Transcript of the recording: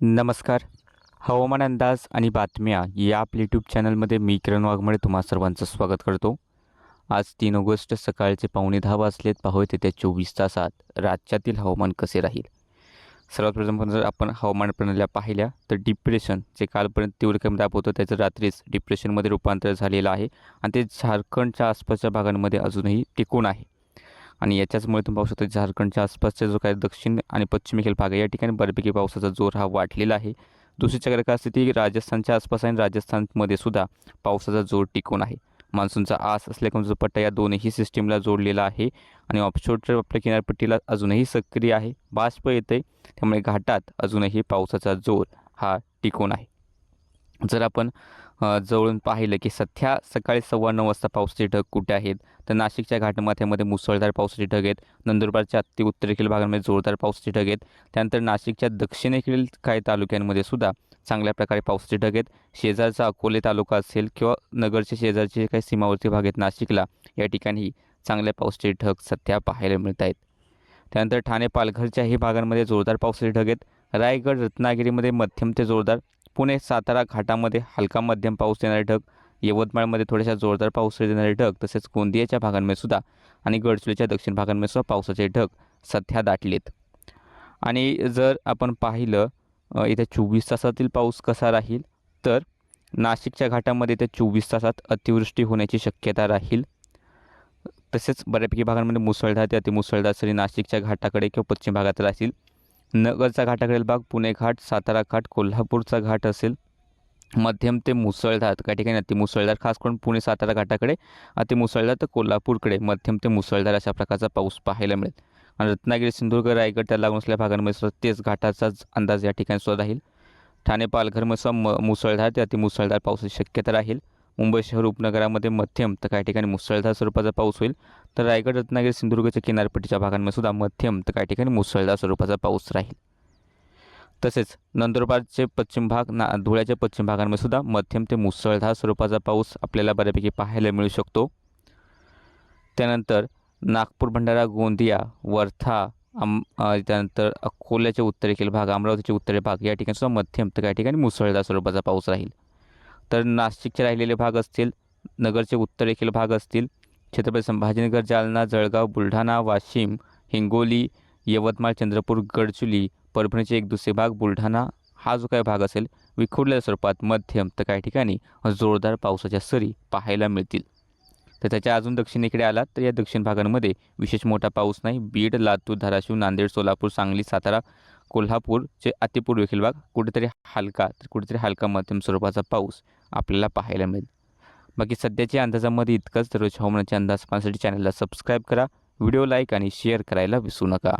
नमस्कार. हवामान अंदाज आणि बातम्या या आपल्या यूट्यूब चॅनलमध्ये मी किरण वाघमळे तुम्हा सर्वांचं स्वागत करतो. आज तीन ऑगस्ट सकाळचे पावणे दहा वाजलेत. पाहूया येत्या चोवीस तासात राज्यातील हवामान कसे राहील? सर्वात प्रथम पण जर आपण हवामान प्रणाल्या पाहिल्या तर डिप्रेशन जे कालपर्यंत तीव्र कमी दाब होतं त्याचं रात्रीच डिप्रेशनमध्ये रूपांतर झालेलं आहे. आणि ते झारखंडच्या आसपासच्या भागांमध्ये अजूनही टिकून आहे. आणि याच्याचमुळे तुम्ही पाहू शकता झारखंडच्या आसपासचा जो काही दक्षिण आणि पश्चिमेकडील भाग आहे या ठिकाणी बऱ्यापैकी पावसाचा जोर हा वाढलेला आहे. दुसरी चक्र स्थिती राजस्थानच्या आसपास आहे आणि राजस्थानमध्ये सुद्धा पावसाचा जोर टिकून आहे. मान्सूनचा आस असल्यामुळे जो पट्टा या दोन्ही सिस्टीमला जोडलेला आहे आणि ऑफशोरच्या आपल्या किनारपट्टीला अजूनही सक्रिय आहे. बाष्प येते त्यामुळे घाटात अजूनही पावसाचा जोर हा टिकून आहे. जर आपण जवळून पाहिलं की सध्या सकाळी सव्वा नऊ वाजता पावसाचे ढग कुठे आहेत? तर नाशिकच्या घाटमाथ्यामध्ये मुसळधार पावसाचे ढग आहेत. नंदुरबारच्या अति उत्तरेकडील भागांमध्ये जोरदार पावसाचे ढग आहेत. त्यानंतर नाशिकच्या दक्षिणेकडील काही तालुक्यांमध्ये सुद्धा चांगल्या प्रकारे पावसाचे ढग आहेत. शेजारचा अकोले तालुका असेल किंवा नगरचे शेजारचे जे काही सीमावर्ती भाग आहेत नाशिकला या ठिकाणी चांगल्या पावसाचे ढग सध्या पाहायला मिळत आहेत. त्यानंतर ठाणे पालघरच्याही भागांमध्ये जोरदार पावसाचे ढग आहेत. रायगड रत्नागिरीमध्ये मध्यम ते जोरदार पुणे सातारा घाटामध्ये हलका मध्यम पाऊस देणारे ढग यवतमाळमध्ये थोड्याशा जोरदार पाऊस देणारे ढग तसेच गोंदियाच्या भागांमध्ये सुद्धा आणि गडचिरोलीच्या दक्षिण भागांमध्ये सुद्धा पावसाचे ढग सध्या दाटलेत. आणि जर आपण पाहिलं इथे चोवीस तासातील पाऊस कसा राहील तर नाशिकच्या घाटामध्ये येत्या चोवीस तासात अतिवृष्टी होण्याची शक्यता राहील. तसेच बऱ्यापैकी भागांमध्ये मुसळधार ते अतिमुसळधार सरी नाशिकच्या घाटाकडे किंवा पश्चिम भागात राहतील. नगरचा घाटाकडील भाग पुणे घाट सातारा घाट कोल्हापूरचा घाट असेल. मध्यम ते मुसळधार काही ठिकाणी अतिमुसळधार खास करून पुणे सातारा घाटाकडे अतिमुसळधार तर कोल्हापूरकडे मध्यम ते मुसळधार अशा प्रकारचा पाऊस पाहायला मिळेल. आणि रत्नागिरी सिंधुदुर्ग रायगड त्या लागून असलेल्या भागांमध्ये सुद्धा तेच घाटाचाच अंदाज या ठिकाणी सुद्धा राहील. ठाणे पालघरमध्ये सुद्धा म मुसळधार ते अतिमुसळधार पावसाची शक्यता राहील. मुंबई शहर उपनगरामध्ये मध्यम तर काही ठिकाणी मुसळधार स्वरूपाचा पाऊस होईल. तर रायगड रत्नागिरी सिंधुदुर्गच्या किनारपट्टीच्या भागांमध्ये सुद्धा मध्यम तर काही ठिकाणी मुसळधार स्वरूपाचा पाऊस राहील. तसेच नंदुरबारचे पश्चिम भाग ना धुळ्याच्या पश्चिम भागांमध्ये सुद्धा मध्यम ते मुसळधार स्वरूपाचा पाऊस आपल्याला बऱ्यापैकी पाहायला मिळू शकतो. त्यानंतर नागपूर भंडारा गोंदिया वर्धा आम त्यानंतर अकोल्याचे उत्तरेकडील भाग अमरावतीचे उत्तरे भाग या ठिकाणी सुद्धा मध्यम तर काही ठिकाणी मुसळधार स्वरूपाचा पाऊस राहील. तर नाशिकचे राहिलेले भाग असतील नगरचे उत्तरेकडील भाग असतील छत्रपती संभाजीनगर जालना जळगाव बुलढाणा वाशिम हिंगोली यवतमाळ चंद्रपूर गडचुली परभणीचे एक दुसरे भाग बुलढाणा हा जो काही भाग असेल विखुरलेल्या स्वरूपात मध्यम तर काही ठिकाणी जोरदार पावसाच्या सरी पाहायला मिळतील. तर त्याच्या अजून दक्षिणेकडे आलात तर या दक्षिण भागांमध्ये विशेष मोठा पाऊस नाही. बीड लातूर धाराशिव नांदेड सोलापूर सांगली सातारा कोल्हापूरचे अतिपूर्वेखील भाग कुठेतरी हलका तर कुठेतरी हलका मध्यम स्वरूपाचा पाऊस आपल्याला पाहायला मिळेल. बाकी सध्याच्या अंदाजामध्ये इतकंच दररोज हवामानाचे अंदाज पाहण्यासाठी चॅनलला सबस्क्राईब करा व्हिडिओ लाईक आणि शेअर करायला विसरू नका.